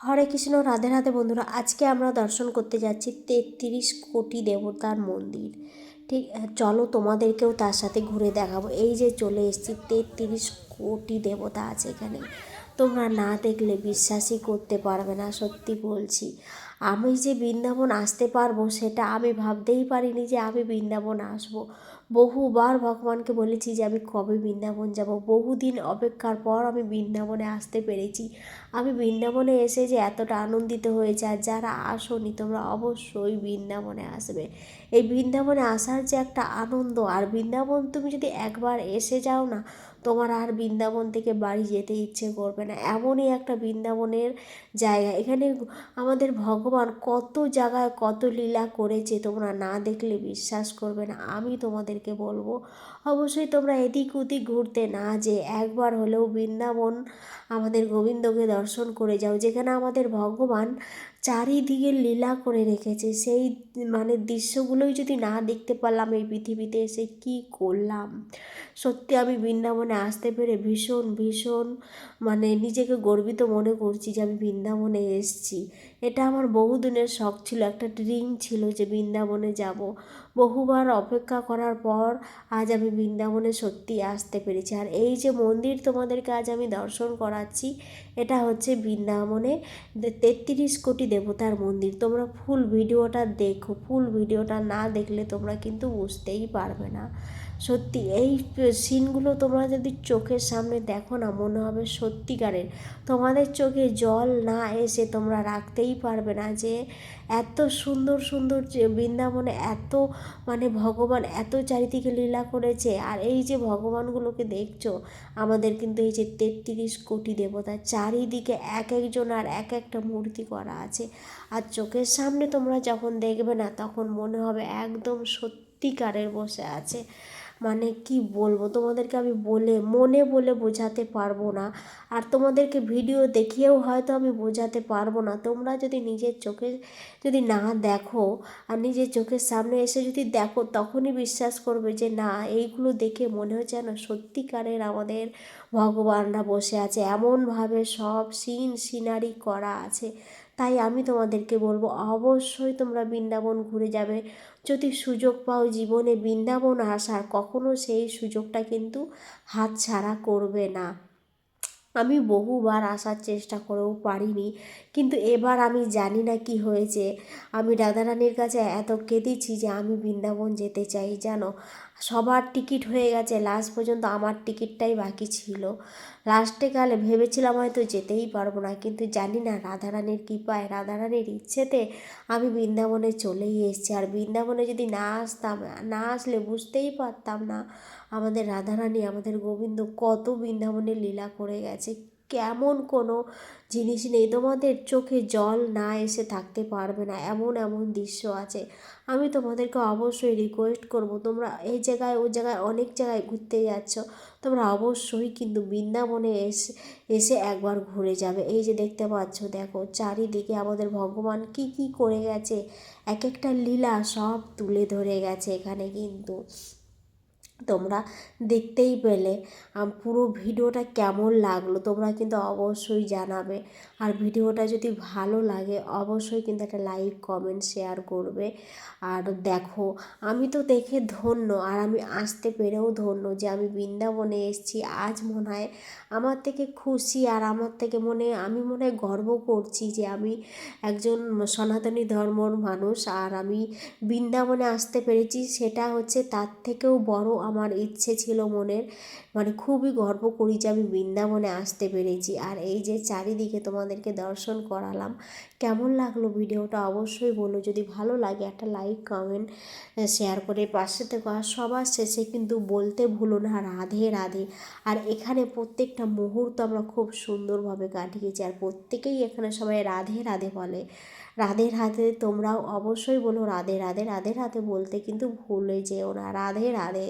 হরে কৃষ্ণ, রাধে রাধে বন্ধুরা। আজকে আমরা দর্শন করতে যাচ্ছি তেত্রিশ কোটি দেবতার মন্দির। ঠিক চলো তোমাদেরকেও তার সাথে ঘুরে দেখাবো। এই যে চলে এসেছি, তেত্রিশ কোটি দেবতা আছে এখানে। তোমরা না দেখলে বিশ্বাসই করতে পারবে না, সত্যি বলছি। আমি যে বৃন্দাবন আসতে পারব, সেটা আমি ভাবতেই পারিনি যে আমি বৃন্দাবন আসব। বহুবার ভগবানকে বলেছি যে আমি কবে বৃন্দাবন যাব। বহুদিন অপেক্ষার পর আমি বৃন্দাবনে আসতে পেরেছি। আমি বৃন্দাবনে এসে যে এতটা আনন্দিত হয়েছে আর যারা আসনি তোমরা অবশ্যই বৃন্দাবনে আসবে। এই বৃন্দাবনে আসার যে একটা আনন্দ, আর বৃন্দাবন তুমি যদি একবার এসে যাও না তোমার আর বৃন্দাবন থেকে বাড়ি যেতে ইচ্ছে করবে না। এমনই একটা বৃন্দাবনের জায়গা। এখানে আমাদের ভগবান কত জায়গায় কত লীলা করেছে, তোমরা না দেখলে বিশ্বাস করবে না। আমি তোমাদেরকে বলব, অবশ্যই তোমরা এদিক ওদিক ঘুরতে না যে একবার হলেও বৃন্দাবন আমাদের গোবিন্দকে দর্শন করে যাও, যেখানে আমাদের ভগবান চারিদিকে লীলা করে রেখেছে। সেই মানে দৃশ্যগুলোই যদি না দেখতে পারলাম এই পৃথিবীতে এসে কি করলাম? সত্যি আমি বৃন্দাবনে আসতে পেরে ভীষণ ভীষণ মানে নিজেকে গর্বিত মনে করছি যে আমি বৃন্দাবনে এসেছি। এটা আমার বহুদিনের শখ ছিল। একটা ড্রিম ছিল যে বৃন্দাবনে যাব। বহুবার অপেক্ষা করার পর আজ আমি বৃন্দাবনে সত্যি আসতে পেরেছি। আর এই যে মন্দির তোমাদেরকে আজ আমি দর্শন করাচ্ছি, এটা হচ্ছে বৃন্দাবনে তেত্রিশ কোটি দেবতার মন্দির। তোমরা ফুল ভিডিওটা দেখো। ফুল ভিডিওটা না দেখলে তোমরা কিন্তু বুঝতেই পারবে না। সত্যি এই সিনগুলো তোমরা যদি চোখের সামনে দেখো না, মনে হবে সত্যিকারের। তোমাদের চোখে জল না এসে তোমরা রাখতেই পারবে না যে এত সুন্দর সুন্দর যে বৃন্দাবনে এত মানে ভগবান এত চারিদিকে লীলা করেছে। আর এই যে ভগবানগুলোকে দেখছ, আমাদের কিন্তু এই যে তেত্রিশ কোটি দেবতা, চারিদিকে এক একজন আর এক একটা মূর্তি করা আছে। আর চোখের সামনে তোমরা যখন দেখবে না, তখন মনে হবে একদম সত্যিকারের বসে আছে। মানে কি বলব? তোমাদেরকে আমি বলে, মনে বলে বোঝাতে পারব না। আর তোমাদেরকে ভিডিও দেখিয়েও হয়তো আমি বোঝাতে পারব না। তোমরা যদি নিজের চোখে যদি না দেখো আর নিজের চোখের সামনে এসে যদি দেখো, তখনই বিশ্বাস করবে যে, না, এইগুলো দেখে মনে হচ্ছে যেন সত্যিকারের আমাদের ভগবানরা বসে আছে। এমনভাবে সব সিন সিনারি করা আছে। তাই আমি তোমাদেরকে বলব, অবশ্যই তোমরা বৃন্দাবন ঘুরে যাবে। যদি সুযোগ পাও জীবনে বৃন্দাবন আসার, কখনো সেই সুযোগটা কিন্তু হাতছাড়া করবে না। আমি বহুবার আসার চেষ্টা করেও পারিনি, কিন্তু এবার আমি জানি না কি হয়েছে। আমি রাধারানীর কাছে এত কেঁদেছি যে আমি বৃন্দাবন যেতে চাই, জানো? সবার টিকিট হয়ে গেছে লাস্ট পর্যন্ত আমার টিকিটটাই বাকি ছিল। লাস্টে কালে ভেবেছিলাম হয়তো যেতেই পারব না, কিন্তু জানি না রাধারানীর কৃপায়, রাধারানীর ইচ্ছেতে আমি বৃন্দাবনে চলেই এসেছি। আর বৃন্দাবনে যদি না আসতাম, না আসলে বুঝতেই পারতাম না আমাদের রাধারানী, আমাদের গোবিন্দ কত বৃন্দাবনে লীলা করে গেছে। কেমন কোনো জিনিস নেই। তোমাদের চোখে জল না এসে থাকতে পারবে না। এমন এমন দৃশ্য আছে। আমি তোমাদেরকে অবশ্যই রিকোয়েস্ট করব। তোমরা এই জায়গায়, ওই জায়গায়, অনেক জায়গায় ঘুরতে যাচ্ছ। তোমরা অবশ্যই কিন্তু বৃন্দাবনে এসে এসে একবার ঘুরে যাবে। এই যে দেখতে পাচ্ছ, দেখো চারিদিকে আমাদের ভগবান কি কি করে গেছে? এক একটা লীলা সব তুলে ধরে গেছে এখানে কিন্তু। তোমরা দেখতেই পেলে পুরো ভিডিওটা কেমন লাগল তোমরা কিন্তু অবশ্যই জানাবে। আর ভিডিওটা যদি ভালো লাগে অবশ্যই কিন্তু একটা লাইক, কমেন্ট, শেয়ার করবে। আর দেখো, আমি তো দেখে ধন্য আর আমি আসতে পেরেও ধন্য যে আমি বৃন্দাবনে এসেছি। আজ মনে হয় আমার থেকে খুশি আর আমার থেকে মনে, আমি মনে হয় গর্ব করছি যে আমি একজন সনাতনী ধর্মর মানুষ আর আমি বৃন্দাবনে আসতে পেরেছি। সেটা হচ্ছে তার থেকেও বড় আমার ইচ্ছে ছিল মনের মানে খুবই গর্ব করি যে আমি বৃন্দাবনে আসতে পেরেছি। আর এই যে চারিদিকে তোমাদেরকে দর্শন করালাম, কেমন লাগল ভিডিওটা অবশ্যই বলো। যদি ভালো লাগে একটা লাইক, কমেন্ট শেয়ার করে পাশে থেকে। আর সবার শেষে কিন্তু বলতে ভুলো না, রাধে রাধে। আর এখানে প্রত্যেকটা মুহূর্ত আমরা খুব সুন্দরভাবে কাটিয়েছি। আর প্রত্যেকেই এখানে সবাই রাধে রাধে বলে। রাধে রাধে তোমরাও অবশ্যই বলো। রাধে রাধে রাধে রাধে বলতে কিন্তু ভুলে যেও না। রাধে রাধে।